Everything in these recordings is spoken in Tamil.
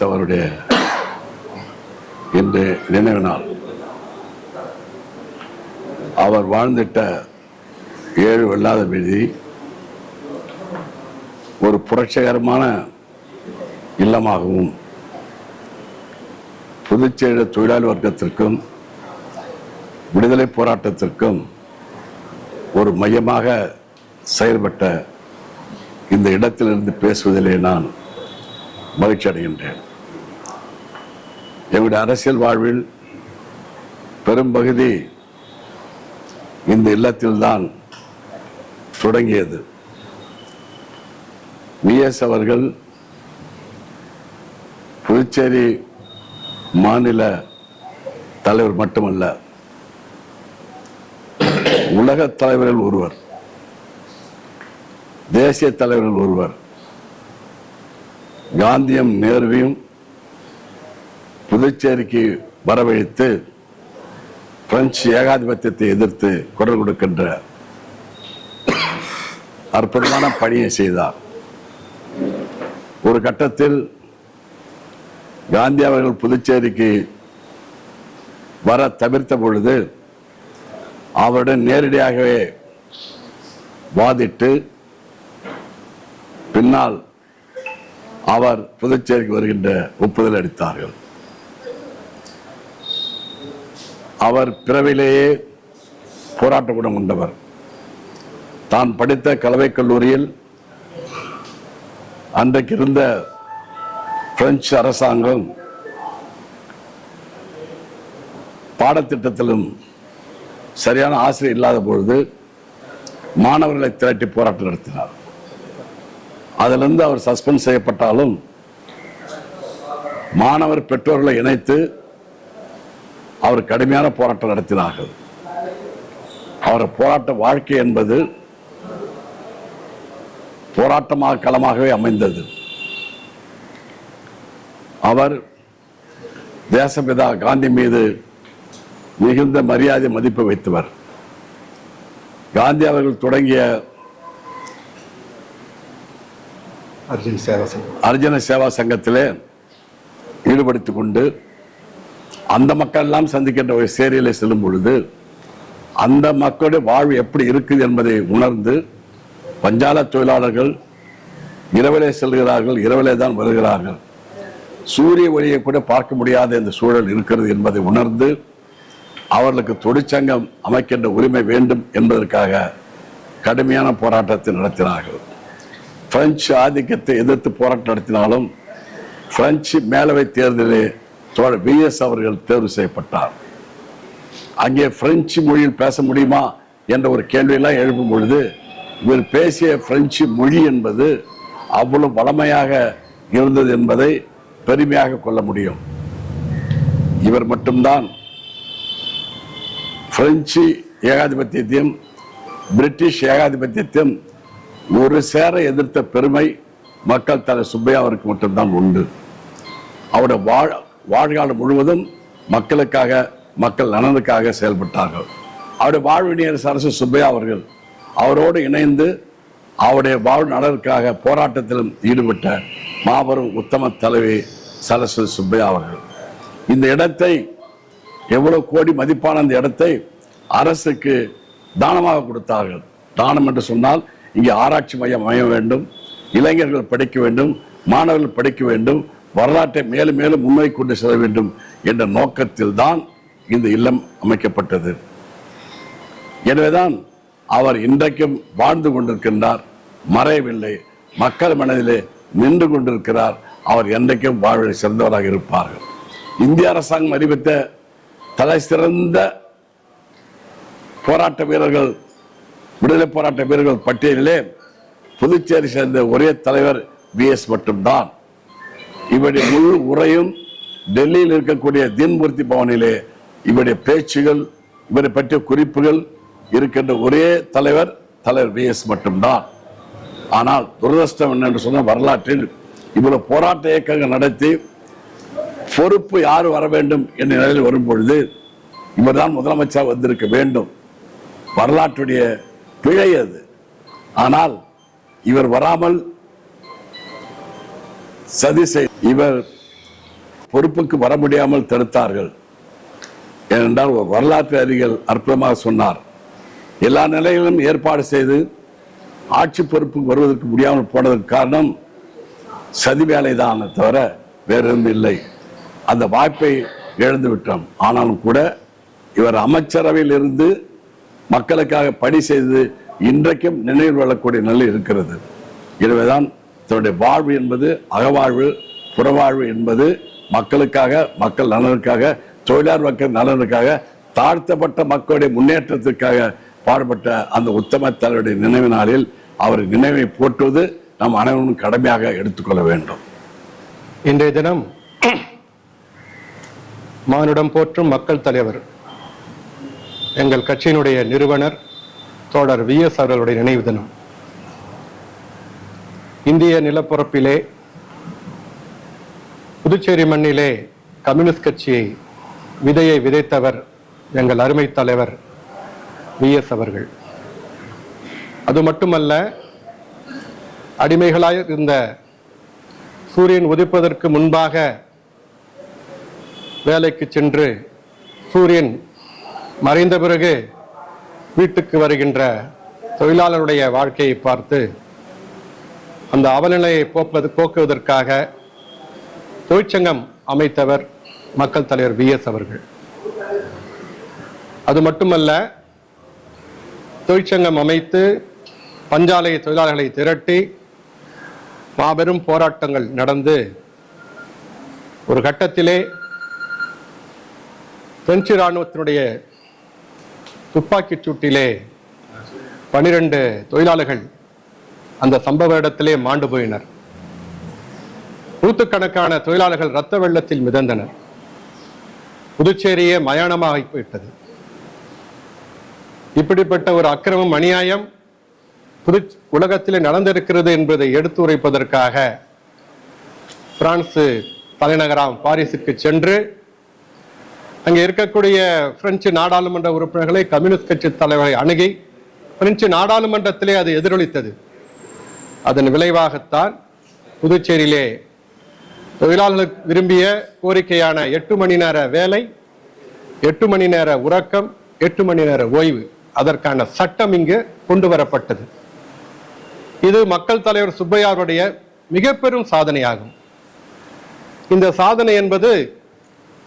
விஎஸ் அவருடைய இன்று நினைவு நாள். அவர் வாழ்ந்திட்ட ஏழு வெள்ளாத விதி ஒரு புரட்சிகரமான இல்லமாகவும் புதுச்சேரி தொழிலாளி வர்க்கத்திற்கும் விடுதலை போராட்டத்திற்கும் ஒரு மையமாக செயல்பட்ட இந்த இடத்திலிருந்து பேசுவதிலே நான் மகிழ்ச்சி அடைகின்றேன் எங்களுடைய அரசியல் வாழ்வில் பெரும்பகுதி இந்த இல்லத்தில்தான் தொடங்கியது. விஎஸ் அவர்கள் புதுச்சேரி மாநில தலைவர் மட்டுமல்ல உலக தலைவர்கள் ஒருவர் தேசிய தலைவர்கள் ஒருவர் காந்தியம் நேருவையும் புதுச்சேரிக்கு வரவழைத்து பிரெஞ்சு ஏகாதிபத்தியத்தை எதிர்த்து குரல் கொடுக்கின்ற அற்புதமான பணியை செய்தார். ஒரு கட்டத்தில் காந்தி அவர்கள் புதுச்சேரிக்கு வர தவிர்த்த பொழுது அவருடன் நேரடியாகவே வாதிட்டு பின்னால் அவர் புதுச்சேரிக்கு வருகின்ற ஒப்புதல் அளித்தார்கள். அவர் பிறவிலேயே போராட்ட குணம் கொண்டவர். தான் படித்த கலவை கல்லூரியில் அன்றைக்கு இருந்த பிரெஞ்சு அரசாங்கம் பாடத்திட்டத்திலும் சரியான ஆசிரியர் இல்லாத பொழுது மாணவர்களை திரட்டி போராட்டம் நடத்தினார். அதிலிருந்து அவர் சஸ்பெண்ட் செய்யப்பட்டாலும் மாணவர் பெற்றோர்களை இணைத்து அவர் கடுமையான போராட்டம் நடத்தினார்கள். அவர் போராட்ட வாழ்க்கை என்பது போராட்டமாக களமாகவே அமைந்தது. அவர் தேசபிதா காந்தி மீது மிகுந்த மரியாதை மதிப்பு வைத்தவர். காந்தி அவர்கள் தொடங்கிய அர்ஜுன் சேவா சிங் அர்ஜுன சேவா சங்கத்திலே ஈடுபடுத்திக் கொண்டு அந்த மக்கள் எல்லாம் சந்திக்கின்ற ஒரு சேரியில் செல்லும் பொழுது அந்த மக்களுடைய வாழ்வு எப்படி இருக்குது என்பதை உணர்ந்து பஞ்சால தொழிலாளர்கள் இரவிலே செல்கிறார்கள் இரவிலே தான் வருகிறார்கள். சூரிய ஒளியை கூட பார்க்க முடியாத இந்த சூழல் இருக்கிறது என்பதை உணர்ந்து அவர்களுக்கு தொழிற்சங்கம் அமைக்கின்ற உரிமை வேண்டும் என்பதற்காக கடுமையான போராட்டத்தை நடத்தினார்கள். பிரெஞ்சு ஆதிக்கத்தை எதிர்த்து போராட்டம் நடத்தினாலும் பிரெஞ்சு மேலவை தேர்தலில் தோழர் விஎஸ் அவர்கள் தேர்வு செய்யப்பட்டார். அங்கே பிரெஞ்சு மொழியில் பேச முடியுமா என்ற ஒரு கேள்வியெல்லாம் எழுப்பும் பொழுது இவர் பேசிய பிரெஞ்சு மொழி என்பது அவ்வளவு வளமையாக இருந்தது என்பதை பெருமையாக கொள்ள முடியும். இவர் மட்டும்தான் பிரெஞ்சு ஏகாதிபத்தியத்தையும் பிரிட்டிஷ் ஏகாதிபத்தியத்தையும் ஒரு சேர எதிர்த்த பெருமை மக்கள் தலை சுப்பையா அவருக்கு மட்டும்தான் உண்டு. அவருடைய வாழ் வாழ்காலம் முழுவதும் மக்களுக்காக மக்கள் நலனுக்காக செயல்பட்டார்கள். அவருடைய வாழ்வினியர் சரசு சுப்பையா அவர்கள் அவரோடு இணைந்து அவருடைய வாழ் நலனுக்காக போராட்டத்திலும் ஈடுபட்ட மாபெரும் உத்தம தலைவி சரஸ்வதி சுப்பையா அவர்கள். இந்த இடத்தை எவ்வளவு கோடி மதிப்பான அந்த இடத்தை அரசுக்கு தானமாக கொடுத்தார்கள். தானம் என்று சொன்னால் இங்கே ஆராய்ச்சி மையம் அமைய வேண்டும் இளைஞர்கள் படிக்க வேண்டும் மாணவர்கள் படிக்க வேண்டும் வரலாற்றை மேலும் மேலும் முன்னோக்கி கொண்டு செல்ல வேண்டும் என்ற நோக்கத்தில் தான் இந்த இல்லம் அமைக்கப்பட்டது. எனவேதான் அவர் இன்றைக்கும் வாழ்ந்து கொண்டிருக்கின்றார். மறையவில்லை மக்கள் மனதிலே நின்று கொண்டிருக்கிறார். அவர் என்றைக்கும் வாழ்வில் சிறந்தவராக இருப்பார்கள். இந்திய அரசாங்கம் அறிவித்த தலை சிறந்த போராட்ட வீரர்கள் விடுதலை போராட்ட வீரர்கள் பட்டியலிலே புதுச்சேரி சேர்ந்த ஒரே தலைவர் வி எஸ் மட்டும்தான். இவருடைய முழு உரையும் டெல்லியில் இருக்கக்கூடிய தீன்மூர்த்தி பவனிலே இவருடைய பேச்சுகள் இவரை பற்றிய குறிப்புகள் இருக்கின்ற ஒரே தலைவர் தலைவர் விஎஸ் மட்டும்தான். ஆனால் துரதிருஷ்டம் என்னென்று சொன்ன வரலாற்றில் இவ்வளவு போராட்ட இயக்கங்கள் நடத்தி பொறுப்பு யார் வர வேண்டும் என்ற நிலையில் வரும் பொழுது இவர்தான் முதலமைச்சர் வந்திருக்க வேண்டும். வரலாற்றுடைய பிழை அது. ஆனால் இவர் வராமல் சதி செய் இவர் பொறுப்புக்கு வர முடியாமல் தடுத்தார்கள். ஏனென்றால் வரலாற்று அறிஞர் அற்புதமாக சொன்னார். எல்லா நிலையிலும் ஏற்பாடு செய்து ஆட்சி பொறுப்புக்கு வருவதற்கு முடியாமல் போனதற்கு காரணம் சதி வேலைதான் தவிர வேறெதும் இல்லை. அந்த வாய்ப்பை இழந்து விட்டோம். ஆனாலும் கூட இவர் அமைச்சரவையில் இருந்து மக்களுக்காக பணி செய்து இன்றைக்கும் நினைவு கொள்ளக்கூடிய நிலை இருக்கிறது. எனவேதான் தன்னுடைய வாழ்வு என்பது அகவாழ்வு புறவாழ்வு என்பது மக்களுக்காக மக்கள் நலனுக்காக தொழிலாளர் மக்கள் நலனுக்காக தாழ்த்தப்பட்ட மக்களுடைய முன்னேற்றத்திற்காக பாடுபட்ட அந்த உத்தம தலைவருடைய நினைவு நாளில் அவர் நினைவை போற்றுவது நம் அனைவரும் கடமையாக எடுத்துக்கொள்ள வேண்டும். இன்றைய தினம் மானுடம் போற்றும் மக்கள் தலைவர் எங்கள் கட்சியினுடைய நிறுவனர் தோழர் வி எஸ் அவர்களுடைய நினைவு தினம். இந்திய நிலப்பரப்பிலே புதுச்சேரி மண்ணிலே கம்யூனிஸ்ட் கட்சியை விதையை விதைத்தவர் எங்கள் அருமை தலைவர் வி எஸ் அவர்கள். அது மட்டுமல்ல அடிமைகளாய் இருந்த சூரியன் உதிப்பதற்கு முன்பாக வேலைக்கு சென்று சூரியன் மறைந்த பிறகு வீட்டுக்கு வருகின்ற தொழிலாளருடைய வாழ்க்கையை பார்த்து அந்த அவலநிலையை போக்குவது போக்குவதற்காக தொழிற்சங்கம் அமைத்தவர் மக்கள் தலைவர் வி எஸ் அவர்கள். அது மட்டுமல்ல தொழிற்சங்கம் அமைத்து பஞ்சாலை தொழிலாளர்களை திரட்டி மாபெரும் போராட்டங்கள் நடந்து ஒரு கட்டத்திலே பிரெஞ்சு இராணுவத்தினுடைய துப்பாக்கிச் சூட்டிலே பனிரெண்டு தொழிலாளர்கள் அந்த சம்பவ இடத்திலே மாண்டு போயினர். நூற்றுக்கணக்கான தொழிலாளர்கள் இரத்த வெள்ளத்தில் மிதந்தனர். புதுச்சேரியே மயானமாக போயிட்டது. இப்படிப்பட்ட ஒரு அக்கிரமம் அநியாயம் புது உலகத்திலே நடந்திருக்கிறது என்பதை எடுத்துரைப்பதற்காக பிரான்சு தலைநகராம் பாரிஸுக்கு சென்று அங்கே இருக்கக்கூடிய பிரெஞ்சு நாடாளுமன்ற உறுப்பினர்களை கம்யூனிஸ்ட் கட்சி தலைவரை அணுகி பிரெஞ்சு நாடாளுமன்றத்திலே அது எதிரொலித்தது. அதன் விளைவாகத்தான் புதுச்சேரியிலே தொழிலாளர்களுக்கு விரும்பிய கோரிக்கையான எட்டு மணி நேர வேலை எட்டு மணி நேர உறக்கம் எட்டு மணி நேர ஓய்வு. அதற்கான சட்டம் இங்கு கொண்டு வரப்பட்டது. இது மக்கள் தலைவர் சுப்பையாருடைய மிக பெரும் சாதனையாகும். இந்த சாதனை என்பது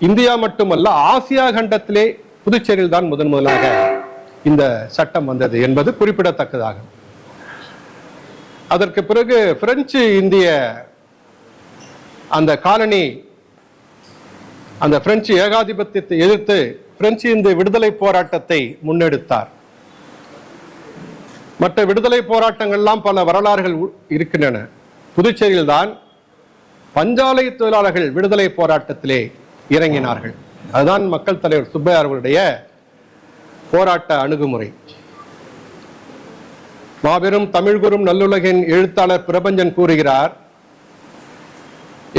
இந்தியா மட்டுமல்ல ஆசியா கண்டத்திலே புதுச்சேரியில் தான் முதன் முதலாக இந்த சட்டம் வந்தது என்பது குறிப்பிடத்தக்கதாகும். அதற்கு பிறகு பிரெஞ்சு இந்திய அந்த காலனி அந்த பிரெஞ்சு ஏகாதிபத்தியத்தை எதிர்த்து பிரெஞ்சு இந்த விடுதலை போராட்டத்தை முன்னெடுத்தார். மற்ற விடுதலை போராட்டங்கள்லாம் பல வரலாறுகள் உ- இருக்கின்றன. புதுச்சேரியில் தான் பஞ்சாலை தொழிலாளர்கள் விடுதலை போராட்டத்திலே இறங்கினார்கள். அதுதான் மக்கள் தலைவர் சுப்பையார் அவருடைய போராட்ட அணுகுமுறை. மாபெரும் தமிழ்குரும் நல்லுலகின் எழுத்தாளர் பிரபஞ்சன் கூறுகிறார்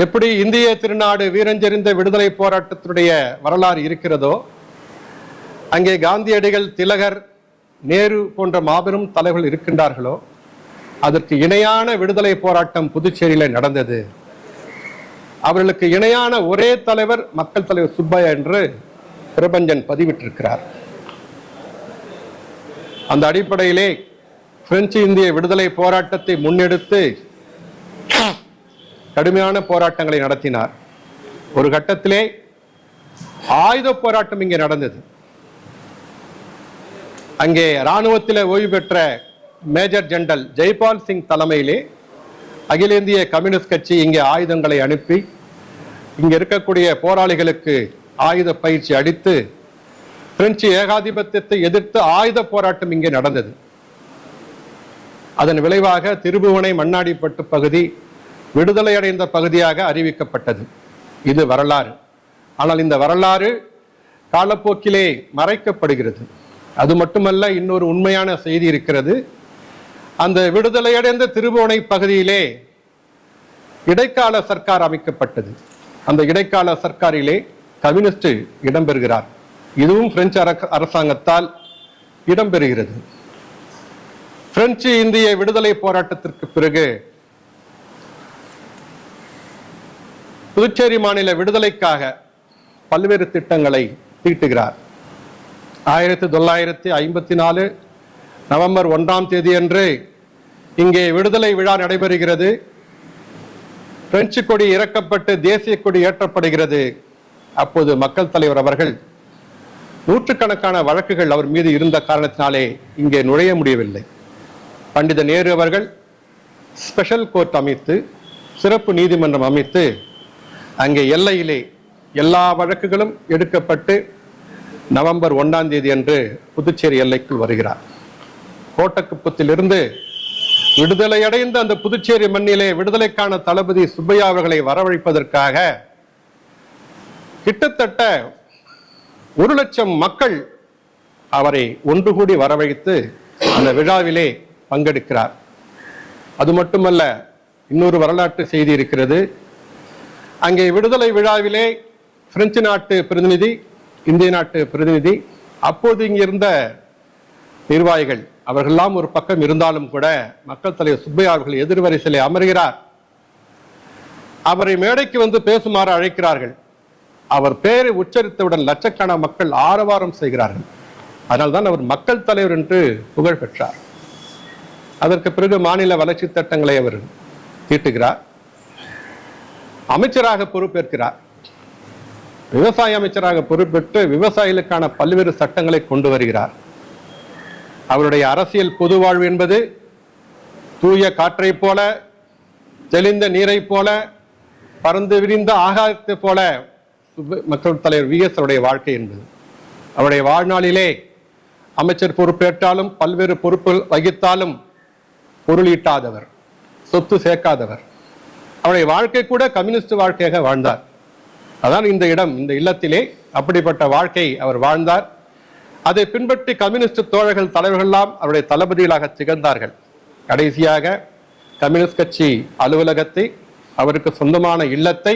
எப்படி இந்திய திருநாடு வீரஞ்செறிந்த விடுதலை போராட்டத்தினுடைய வரலாறு இருக்கிறதோ அங்கே காந்தியடிகள் திலகர் நேரு போன்ற மாபெரும் தலைவர்கள் இருக்கின்றார்களோ அதற்கு இணையான விடுதலை போராட்டம் புதுச்சேரியில் நடந்தது. அவர்களுக்கு இணையான ஒரே தலைவர் மக்கள் தலைவர் சுப்பையா என்று பிரபஞ்சன் பதிவிட்டிருக்கிறார். அந்த அடிப்படையிலே பிரெஞ்சு இந்திய விடுதலை போராட்டத்தை முன்னெடுத்து கடுமையான போராட்டங்களை நடத்தினார். ஒரு கட்டத்திலே ஆயுத போராட்டம் இங்கே நடந்தது. அங்கே இராணுவத்தில் ஓய்வு பெற்ற மேஜர் ஜெனரல் ஜெய்பால் சிங் தலைமையிலே அகில இந்திய கம்யூனிஸ்ட் கட்சி இங்கே ஆயுதங்களை அனுப்பி இங்க இருக்கக்கூடிய போராளிகளுக்கு ஆயுத பயிற்சி அளித்து பிரெஞ்சு ஏகாதிபத்தியத்தை எதிர்த்து ஆயுத போராட்டம் இங்கே நடந்தது. அதன் விளைவாக திருபுவனை மண்ணாடிப்பட்டு பகுதி விடுதலை அடைந்த பகுதியாக அறிவிக்கப்பட்டது. இது வரலாறு. ஆனால் இந்த வரலாறு காலப்போக்கிலே மறைக்கப்படுகிறது. அது மட்டுமல்ல இன்னொரு உண்மையான செய்தி இருக்கிறது. அந்த விடுதலையடைந்த திருபுவனை பகுதியிலே இடைக்கால சர்க்கார் அமைக்கப்பட்டது. அந்த இடைக்கால சர்க்காரிலே கம்யூனிஸ்ட் இடம்பெறுகிறார். இதுவும் பிரெஞ்சு அரசாங்கத்தால் இடம்பெறுகிறது. பிரெஞ்சு இந்திய விடுதலை போராட்டத்திற்கு பிறகு புதுச்சேரி மாநில விடுதலைக்காக பல்வேறு திட்டங்களை தீட்டுகிறார். ஆயிரத்தி தொள்ளாயிரத்தி ஐம்பத்தி நாலு நவம்பர் ஒன்றாம் தேதி அன்று இங்கே விடுதலை விழா நடைபெறுகிறது. பிரெஞ்சு கொடி இறக்கப்பட்டு தேசிய கொடி ஏற்றப்படுகிறது. அப்போது மக்கள் தலைவர் அவர்கள் நூற்றுக்கணக்கான வழக்குகள் அவர் மீது இருந்த காரணத்தினாலே இங்கே நுழைய முடியவில்லை. பண்டித நேரு அவர்கள் ஸ்பெஷல் கோர்ட் அமைத்து சிறப்பு நீதிமன்றம் அமைத்து அங்கே எல்லையிலே எல்லா வழக்குகளும் எடுக்கப்பட்டு நவம்பர் ஒன்றாம் தேதி அன்று புதுச்சேரி எல்லைக்குள் வருகிறார். கோட்டக்குப்பத்திலிருந்து விடுதலை அடைந்த அந்த புதுச்சேரி மண்ணிலே விடுதலைக்கான தளபதி சுப்பையா அவர்களை வரவழைப்பதற்காக கிட்டத்தட்ட ஒரு லட்சம் மக்கள் அவரை ஒன்று கூடி வரவழைத்து அந்த விழாவிலே பங்கெடுக்கிறார். அது மட்டுமல்ல இன்னொரு வரலாற்று செய்தி இருக்கிறது. அங்கே விடுதலை விழாவிலே பிரெஞ்சு நாட்டு பிரதிநிதி இந்திய நாட்டு பிரதிநிதி அப்போது இங்கிருந்த நிர்வாகிகள் அவர்கள்லாம் ஒரு பக்கம் இருந்தாலும் கூட மக்கள் தலைவர் சுப்பையா அவர்கள் எதிர்வரிசையிலே அமர்கிறார். அவரை மேடைக்கு வந்து பேசுமாறு அழைக்கிறார்கள். அவர் பெயரை உச்சரித்தவுடன் லட்சக்கணக்கான மக்கள் ஆரவாரம் செய்கிறார்கள். அதனால்தான் அவர் மக்கள் தலைவர் என்று புகழ் பெற்றார். அதற்கு பிறகு மாநில வளர்ச்சி திட்டங்களை அவர் தீட்டுகிறார். அமைச்சராக பொறுப்பேற்கிறார். விவசாய அமைச்சராக பொறுப்பேற்று விவசாயிகளுக்கான பல்வேறு சட்டங்களை கொண்டு வருகிறார். அவருடைய அரசியல் பொது வாழ்வு என்பது தூய காற்றைப் போல தெளிந்த நீரைப் போல பறந்து விரிந்த ஆகாயத்தைப் போல சுப்ப- மக்கள் தலைவர் வி எஸ் அவருடைய வாழ்க்கை என்பது. அவருடைய வாழ்நாளிலே அமைச்சர் பொறுப்பேற்றாலும் பல்வேறு பொறுப்புகள் வகித்தாலும் பொருளீட்டாதவர் சொத்து சேர்க்காதவர். அவருடைய வாழ்க்கை கூட கம்யூனிஸ்ட் வாழ்க்கையாக வாழ்ந்தார். அதான் இந்த இடம் இந்த இல்லத்திலே அப்படிப்பட்ட வாழ்க்கை அவர் வாழ்ந்தார். அதை பின்பற்றி கம்யூனிஸ்ட் தோழர்கள் தலைவர்கள்லாம் அவருடைய தளபதிகளாக திகழ்ந்தார்கள். கடைசியாக கம்யூனிஸ்ட் கட்சி அலுவலகத்தை அவருக்கு சொந்தமான இல்லத்தை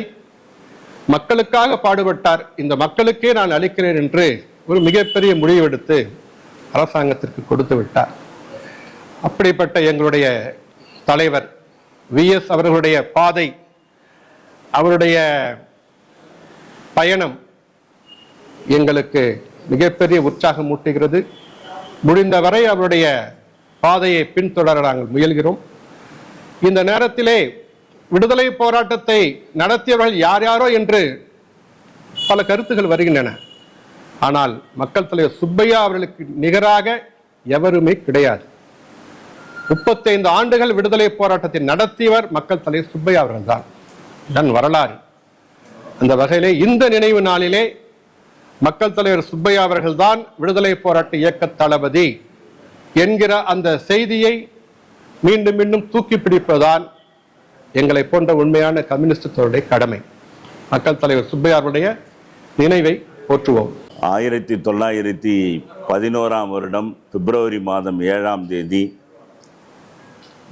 மக்களுக்காக பாடுபட்டார். இந்த மக்களுக்கே நான் அளிக்கிறேன் என்று ஒரு மிகப்பெரிய முடிவெடுத்து அரசாங்கத்திற்கு கொடுத்து விட்டார். அப்படிப்பட்ட எங்களுடைய தலைவர் விஎஸ் அவர்களுடைய பாதை அவருடைய பயணம் எங்களுக்கு மிகப்பெரிய உற்சாகம் ஊட்டுகிறது. முடிந்தவரை அவருடைய பாதையை பின்தொடர நாங்கள் முயல்கிறோம். இந்த நேரத்திலே விடுதலை போராட்டத்தை நடத்தியவர்கள் யார் யாரோ என்று பல கருத்துகள் வருகின்றன. ஆனால் மக்கள் தலைவர் சுப்பையா அவர்களுக்கு நிகராக எவருமே கிடையாது. முப்பத்தைந்து ஆண்டுகள் விடுதலை போராட்டத்தை நடத்தியவர் மக்கள் தலைவர் சுப்பையா அவர்கள் தான் தன் வரலாறு. அந்த வகையிலே இந்த நினைவு நாளிலே மக்கள் தலைவர் சுப்பையா அவர்கள் தான் விடுதலை போராட்ட இயக்க தளபதி என்கிற அந்த செய்தியை மீண்டும் மீண்டும் தூக்கி பிடிப்பதுதான் எங்களை போன்ற உண்மையான கம்யூனிஸ்டுடைய கடமை. மக்கள் தலைவர் சுப்பையாருடைய நினைவை போற்றுவோம். ஆயிரத்தி தொள்ளாயிரத்தி பதினோராம் வருடம் பிப்ரவரி மாதம் ஏழாம் தேதி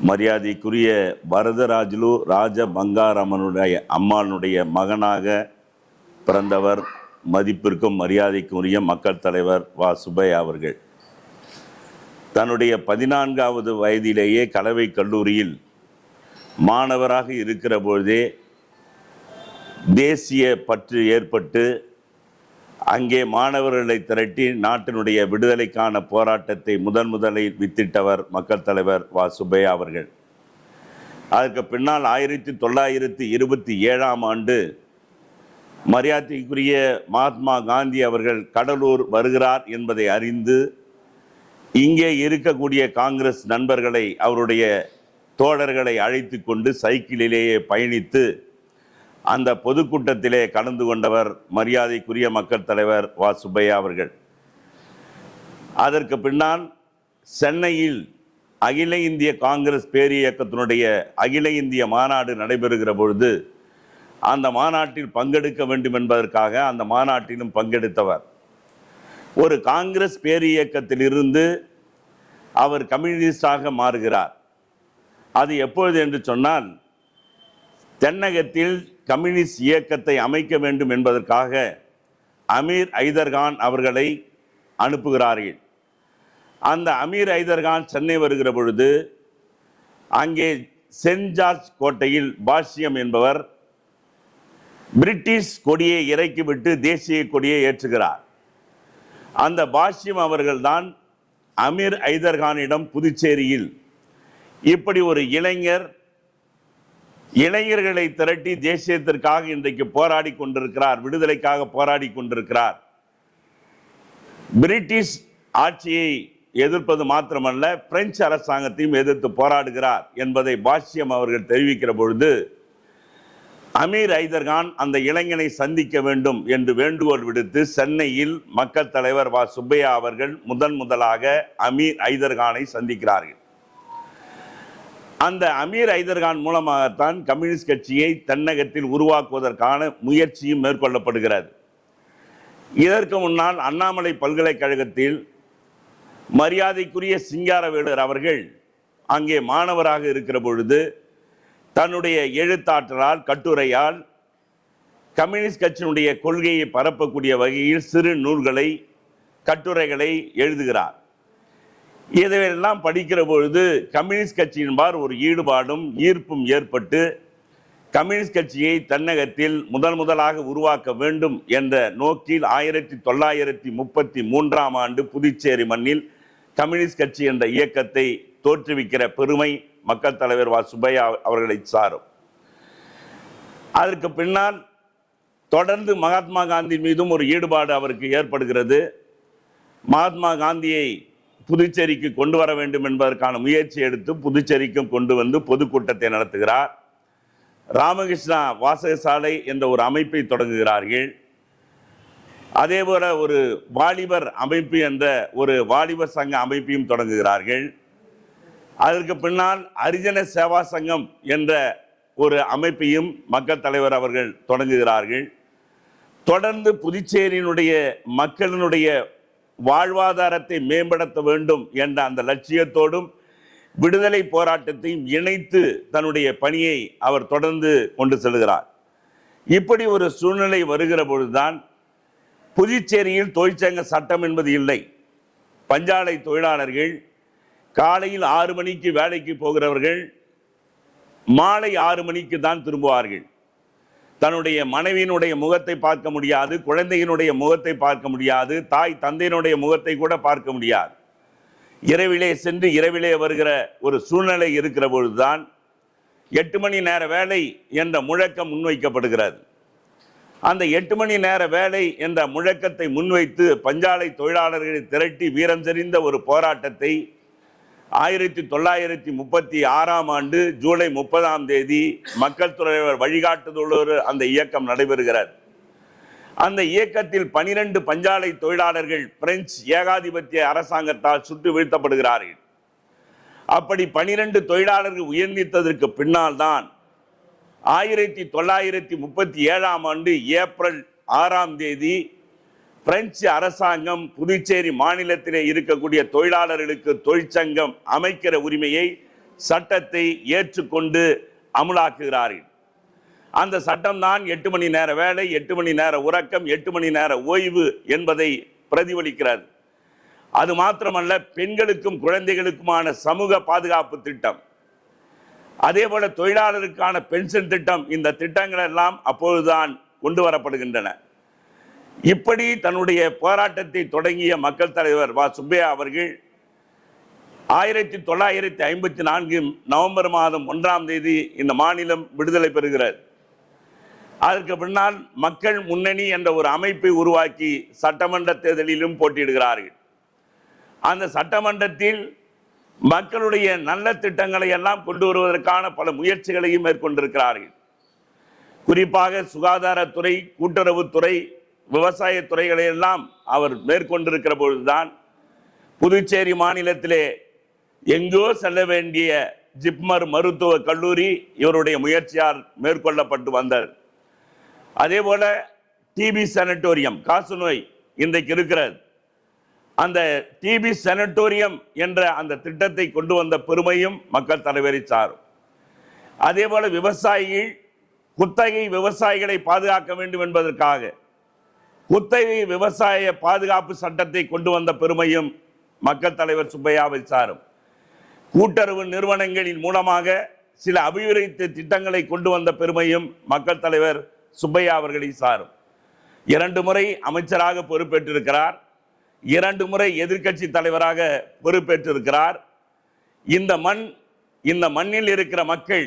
மரியாதைக்குரிய பரதராஜலு ராஜ பங்காரம்மனுடைய அம்மானுடைய மகனாக பிறந்தவர் மதிப்பிற்கும் மரியாதைக்குரிய மக்கள் தலைவர் வா. சுப்பையா அவர்கள். தன்னுடைய பதினான்காவது வயதிலேயே கலவை கல்லூரியில் மாணவராக இருக்கிற பொழுதே தேசிய பற்று ஏற்பட்டு அங்கே மாணவர்களை திரட்டி நாட்டினுடைய விடுதலைக்கான போராட்டத்தை முதன் முதலில் வித்திட்டவர் மக்கள் தலைவர் வா. சுப்பையா அவர்கள். அதற்கு பின்னால் ஆயிரத்தி தொள்ளாயிரத்தி இருபத்தி ஏழாம் ஆண்டு மரியாதைக்குரிய மகாத்மா காந்தி அவர்கள் கடலூர் வருகிறார் என்பதை அறிந்து இங்கே இருக்கக்கூடிய காங்கிரஸ் நண்பர்களை அவருடைய தோழர்களை அழைத்து கொண்டு சைக்கிளிலேயே பயணித்து அந்த பொதுக்கூட்டத்திலே கலந்து கொண்டவர் மரியாதைக்குரிய மக்கள் தலைவர் வா சுப்பையா அவர்கள். அதற்கு பின்னால் சென்னையில் அகில இந்திய காங்கிரஸ் பேரியக்கத்தினுடைய அகில இந்திய மாநாடு நடைபெறுகிற பொழுது அந்த மாநாட்டில் பங்கெடுக்க வேண்டும் என்பதற்காக அந்த மாநாட்டிலும் பங்கெடுத்தவர். ஒரு காங்கிரஸ் பேரியக்கத்திலிருந்து அவர் கம்யூனிஸ்டாக மாறுகிறார். அது எப்பொழுது என்று சொன்னால் தென்னகத்தில் கம்யூனிஸ்ட் இயக்கத்தை அமைக்க வேண்டும் என்பதற்காக அமீர் ஐதர்கான் அவர்களை அனுப்புகிறார்கள். அந்த அமீர் ஐதர்கான் சென்னை வருகிற பொழுது அங்கே சென்ட் ஜார்ஜ் கோட்டையில் பாஷ்யம் என்பவர் பிரிட்டிஷ் கொடியை இறக்கிவிட்டு தேசிய கொடியை ஏற்றுகிறார். அந்த பாஷ்யம் அவர்கள்தான் அமீர் ஐதர்கானிடம் புதுச்சேரியில் இப்படி ஒரு இளைஞர் இளைஞர்களை திரட்டி தேசியத்திற்காக இன்றைக்கு போராடி கொண்டிருக்கிறார் விடுதலைக்காக போராடி கொண்டிருக்கிறார். பிரிட்டிஷ் ஆட்சியை எதிர்ப்பது மாத்திரமல்ல பிரெஞ்சு அரசாங்கத்தையும் எதிர்த்து போராடுகிறார் என்பதை பாஷ்யம் அவர்கள் தெரிவிக்கிற பொழுது அமீர் ஐதர்கான் அந்த இளைஞனை சந்திக்க வேண்டும் என்று வேண்டுகோள் விடுத்து சென்னையில் மக்கள் தலைவர் வா சுப்பையா அவர்கள் முதன் முதலாக அமீர் ஐதர்கானை சந்திக்கிறார்கள். அந்த அமீர் ஐதர்கான் மூலமாகத்தான் கம்யூனிஸ்ட் கட்சியை தென்னகத்தில் உருவாக்குவதற்கான முயற்சியும் மேற்கொள்ளப்படுகிறது. இதற்கு முன்னால் அண்ணாமலை பல்கலைக்கழகத்தில் மரியாதைக்குரிய சிங்காரவேலர் அவர்கள் அங்கே மாணவராக இருக்கிற பொழுது தன்னுடைய எழுத்தாற்றலால் கட்டுரையால் கம்யூனிஸ்ட் கட்சியினுடைய கொள்கையை பரப்பக்கூடிய வகையில் சிறு நூல்களை கட்டுரைகளை எழுதுகிறார். இதையெல்லாம் படிக்கிற பொழுது கம்யூனிஸ்ட் கட்சியின்பார் ஒரு ஈடுபாடும் ஈர்ப்பும் ஏற்பட்டு கம்யூனிஸ்ட் கட்சியை தன்னகத்தில் முதல் முதலாக உருவாக்க வேண்டும் என்ற நோக்கில் ஆயிரத்தி தொள்ளாயிரத்தி முப்பத்தி மூன்றாம் ஆண்டு புதுச்சேரி மண்ணில் கம்யூனிஸ்ட் கட்சி என்ற இயக்கத்தை தோற்றுவிக்கிற பெருமை மக்கள் தலைவர் வா. சுப்பையா அவர்களை சாரும். அதற்கு பின்னால் தொடர்ந்து மகாத்மா காந்தி மீதும் ஒரு ஈடுபாடு அவருக்கு ஏற்படுகிறது. மகாத்மா காந்தியை புதுச்சேரிக்கு கொண்டு வர வேண்டும் என்பதற்கான முயற்சி எடுத்து புதுச்சேரிக்கும் கொண்டு வந்து பொதுக்கூட்டத்தை நடத்துகிறார். ராமகிருஷ்ணா வாசகசாலை என்ற ஒரு அமைப்பை தொடங்குகிறார்கள். அதே போல ஒரு வாலிபர் அமைப்பு என்ற ஒரு வாலிபர் சங்க அமைப்பையும் தொடங்குகிறார்கள். அதற்கு பின்னால் ஹரிஜன சேவா சங்கம் என்ற ஒரு அமைப்பையும் மக்கள் தலைவர் அவர்கள் தொடங்குகிறார்கள். தொடர்ந்து புதுச்சேரியினுடைய மக்களினுடைய வாழ்வாதாரத்தை மேம்படுத்த வேண்டும் என்ற அந்த லட்சியத்தோடும் விடுதலை போராட்டத்தையும் இணைத்து தன்னுடைய பணியை அவர் தொடர்ந்து கொண்டு செல்கிறார். இப்படி ஒரு சூழ்நிலை வருகிற பொழுதுதான் புதுச்சேரியில் தொழிற்சங்க சட்டம் என்பது இல்லை. பஞ்சாலை தொழிலாளர்கள் காலையில் ஆறு மணிக்கு வேலைக்கு போகிறவர்கள் மாலை ஆறு மணிக்கு தான் திரும்புவார்கள். தன்னுடைய மனைவியினுடைய முகத்தை பார்க்க முடியாது குழந்தையினுடைய முகத்தை பார்க்க முடியாது தாய் தந்தையினுடைய முகத்தை கூட பார்க்க முடியாது. இரவிலே சென்று இரவிலே வருகிற ஒரு சூழ்நிலை இருக்கிற பொழுதுதான் எட்டு மணி நேர வேலை என்ற முழக்கம் முன்வைக்கப்படுகிறது. அந்த எட்டு மணி நேர வேலை என்ற முழக்கத்தை முன்வைத்து பஞ்சாலை தொழிலாளர்களை திரட்டி வீரம் செறிந்த ஒரு போராட்டத்தை ஆயிரத்தி தொள்ளாயிரத்தி முப்பத்தி ஆறாம் ஆண்டு ஜூலை முப்பதாம் தேதி மக்கள் தலைவர் வழிகாட்டுதலோடு அந்த இயக்கம் நடைபெறுகிறார் அந்த இயக்கத்தில் பனிரெண்டு பஞ்சாலை தொழிலாளர்கள் பிரெஞ்சு ஏகாதிபத்திய அரசாங்கத்தால் சுட்டு வீழ்த்தப்படுகிறார்கள். அப்படி பனிரெண்டு தொழிலாளர்கள் உயர்ந்தித்ததற்கு பின்னால் தான் ஆயிரத்தி தொள்ளாயிரத்தி முப்பத்தி ஏழாம் ஆண்டு ஏப்ரல் ஆறாம் தேதி பிரெஞ்சு அரசாங்கம் புதுச்சேரி மாநிலத்திலே இருக்கக்கூடிய தொழிலாளர்களுக்கு தொழிற்சங்கம் அமைக்கிற உரிமையை சட்டத்தை ஏற்றுக்கொண்டு அமுலாக்குகிறார்கள். அந்த சட்டம் தான் எட்டு மணி நேர வேலை எட்டு மணி நேர உறக்கம் எட்டு மணி நேர ஓய்வு என்பதை பிரதிபலிக்கிறது. அது மாத்திரமல்ல பெண்களுக்கும் குழந்தைகளுக்குமான சமூக பாதுகாப்பு திட்டம். அதே போல தொழிலாளருக்கான பென்ஷன் திட்டம் இந்த திட்டங்கள் எல்லாம் அப்பொழுதுதான் கொண்டு வரப்படுகின்றன. இப்படி தன்னுடைய போராட்டத்தை தொடங்கிய மக்கள் தலைவர் வா சுப்பையா அவர்கள் ஆயிரத்தி தொள்ளாயிரத்தி ஐம்பத்தி நான்கு நவம்பர் மாதம் ஒன்றாம் தேதி இந்த மாநிலம் விடுதலை பெறுகிறது. அதற்கு பின்னால் மக்கள் முன்னணி என்ற ஒரு அமைப்பை உருவாக்கி சட்டமன்ற தேர்தலிலும் போட்டியிடுகிறார்கள். அந்த சட்டமன்றத்தில் மக்களுடைய நல்ல திட்டங்களை எல்லாம் கொண்டு வருவதற்கான பல முயற்சிகளையும் மேற்கொண்டிருக்கிறார்கள். குறிப்பாக சுகாதாரத்துறை கூட்டுறவுத்துறை விவசாய துறைகளையெல்லாம் அவர் மேற்கொண்டிருக்கிற பொழுதுதான் புதுச்சேரி மாநிலத்திலே எங்கோ செல்ல வேண்டிய ஜிப்மர் மருத்துவ கல்லூரி இவருடைய முயற்சியால் மேற்கொள்ளப்பட்டு வந்தது. அதே போல டிபி சானட்டோரியம் காசநோய் இன்றைக்கு இருக்கிறது. அந்த டிபி சானட்டோரியம் என்ற அந்த திட்டத்தை கொண்டு வந்த பெருமையும் மக்கள் தலைவரை சாரும் அதே போல விவசாயிகள் குத்தகை விவசாயிகளை பாதுகாக்க வேண்டும் என்பதற்காக குத்தகை விவசாய பாதுகாப்பு சட்டத்தை கொண்டு வந்த பெருமையும் மக்கள் தலைவர் சுப்பையாவை சாரும். கூட்டுறவு நிறுவனங்களின் மூலமாக சில அபிவிருத்தி திட்டங்களை கொண்டு வந்த பெருமையும் மக்கள் தலைவர் சுப்பையா அவர்களை சாரும். இரண்டு முறை அமைச்சராக பொறுப்பேற்றிருக்கிறார். இரண்டு முறை எதிர்க்கட்சி தலைவராக பொறுப்பேற்றிருக்கிறார். இந்த மண் இந்த மண்ணில் இருக்கிற மக்கள்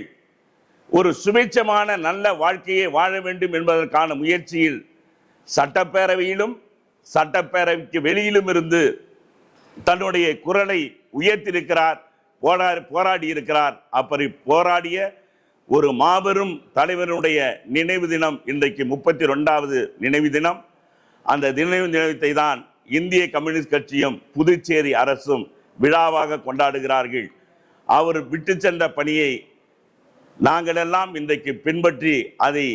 ஒரு சுபிட்சமான நல்ல வாழ்க்கையை வாழ வேண்டும் என்பதற்கான முயற்சியில் சட்டப்பேரவையிலும் சட்டப்பேரவைக்கு வெளியிலும் இருந்து தன்னுடைய குரலை உயர்த்தியிருக்கிறார் போராடி போராடி இருக்கிறார் அப்படி போராடிய ஒரு மாபெரும் தலைவருடைய நினைவு தினம் இன்றைக்கு முப்பத்தி ரெண்டாவது நினைவு தினம். அந்த நினைவு தினத்தை தான் இந்திய கம்யூனிஸ்ட் கட்சியும் புதுச்சேரி அரசும் விழாவாக கொண்டாடுகிறார்கள். அவர் விட்டு சென்ற பணியை நாங்கள் எல்லாம் இன்றைக்கு பின்பற்றி அதை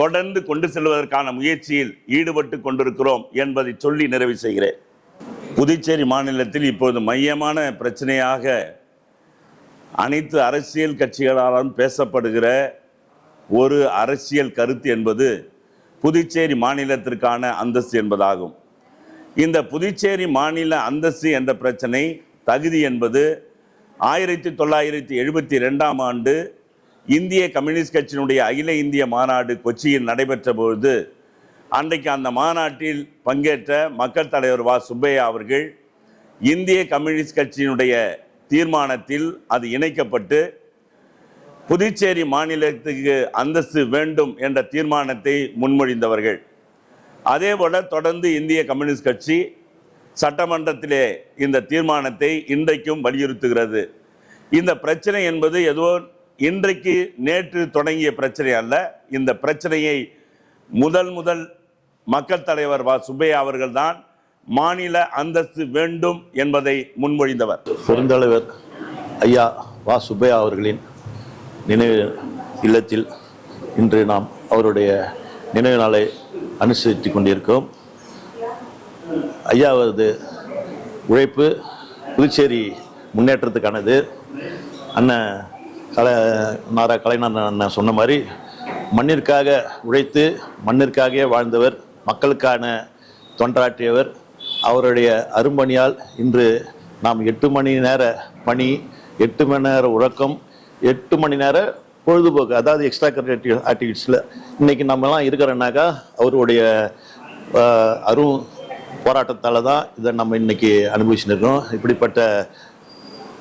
தொடர்ந்து கொண்டு செல்வதற்கான முயற்சியில் ஈடுபட்டு கொண்டிருக்கிறோம் என்பதை சொல்லி நிறைவு செய்கிறேன். புதுச்சேரி மாநிலத்தில் இப்போது மையமான பிரச்சனையாக அனைத்து அரசியல் கட்சிகளாலும் பேசப்படுகிற ஒரு அரசியல் கருத்து என்பது புதுச்சேரி மாநிலத்திற்கான அந்தஸ்து என்பதாகும். இந்த புதுச்சேரி மாநில அந்தஸ்து என்ற பிரச்சனை தகுதி என்பது ஆயிரத்தி தொள்ளாயிரத்தி எழுபத்தி ரெண்டாம் ஆண்டு இந்திய கம்யூனிஸ்ட் கட்சியினுடைய அகில இந்திய மாநாடு கொச்சியில் நடைபெற்ற பொழுது அன்றைக்கு அந்த மாநாட்டில் பங்கேற்ற மக்கள் தலைவர் வா. சுப்பையா அவர்கள் இந்திய கம்யூனிஸ்ட் கட்சியினுடைய தீர்மானத்தில் அது இணைக்கப்பட்டு புதுச்சேரி மாநிலத்துக்கு அந்தஸ்து வேண்டும் என்ற தீர்மானத்தை முன்மொழிந்தவர்கள். அதேபோல தொடர்ந்து இந்திய கம்யூனிஸ்ட் கட்சி சட்டமன்றத்திலே இந்த தீர்மானத்தை இன்றைக்கும் வலியுறுத்துகிறது. இந்த பிரச்சனை என்பது ஏதோ இன்றைக்கு நேற்று தொடங்கிய பிரச்சனை அல்ல. இந்த பிரச்சனையை முதல் முதல் மக்கள் தலைவர் வா. சுப்பையா அவர்கள்தான் மாநில அந்தஸ்து வேண்டும் என்பதை முன்மொழிந்தவர். பெருந்தலைவர் ஐயா வா. சுப்பையா அவர்களின் நினைவு இல்லத்தில் இன்று நாம் அவருடைய நினைவு நாளை அனுசரித்து கொண்டிருக்கிறோம். ஐயாவது உழைப்பு புதுச்சேரி முன்னேற்றத்துக்கானது. அண்ணன் கலை நாரா கலைஞர் சொன்ன மாதிரி மண்ணிற்காக உழைத்து மண்ணிற்காகவே வாழ்ந்தவர் மக்களுக்கான தொண்டாற்றியவர் அவருடைய அரும்பணியால் இன்று நாம் எட்டு மணி நேர பணி எட்டு மணி நேர உறக்கம் எட்டு மணி நேர பொழுதுபோக்கு அதாவது எக்ஸ்ட்ரா கரிக்குலர் ஆக்டிவிட்டீஸில் இன்றைக்கி நம்மலாம் இருக்கிறோன்னாக்கா அவருடைய அரும் போராட்டத்தால் தான் இதை நம்ம இன்றைக்கி அனுபவிச்சுருக்கோம் இப்படிப்பட்ட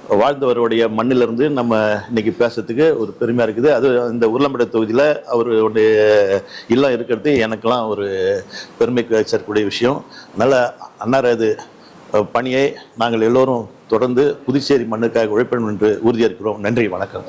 வாழ்ந்தவருடைய மண்ணிலிருந்து நம்ம இன்னைக்கு பேசுறதுக்கு ஒரு பெருமையாக இருக்குது. அது இந்த உருளம்பட தொகுதியில் அவருடைய இல்லம் இருக்கிறது எனக்கெல்லாம் ஒரு பெருமைக்கு சேர்க்கக்கூடிய விஷயம். நல்ல அன்னாரது பணியை நாங்கள் எல்லோரும் தொடர்ந்து புதுச்சேரி மண்ணுக்காக உழைப்போம் என்று உறுதியேற்கிறோம் நன்றி வணக்கம்.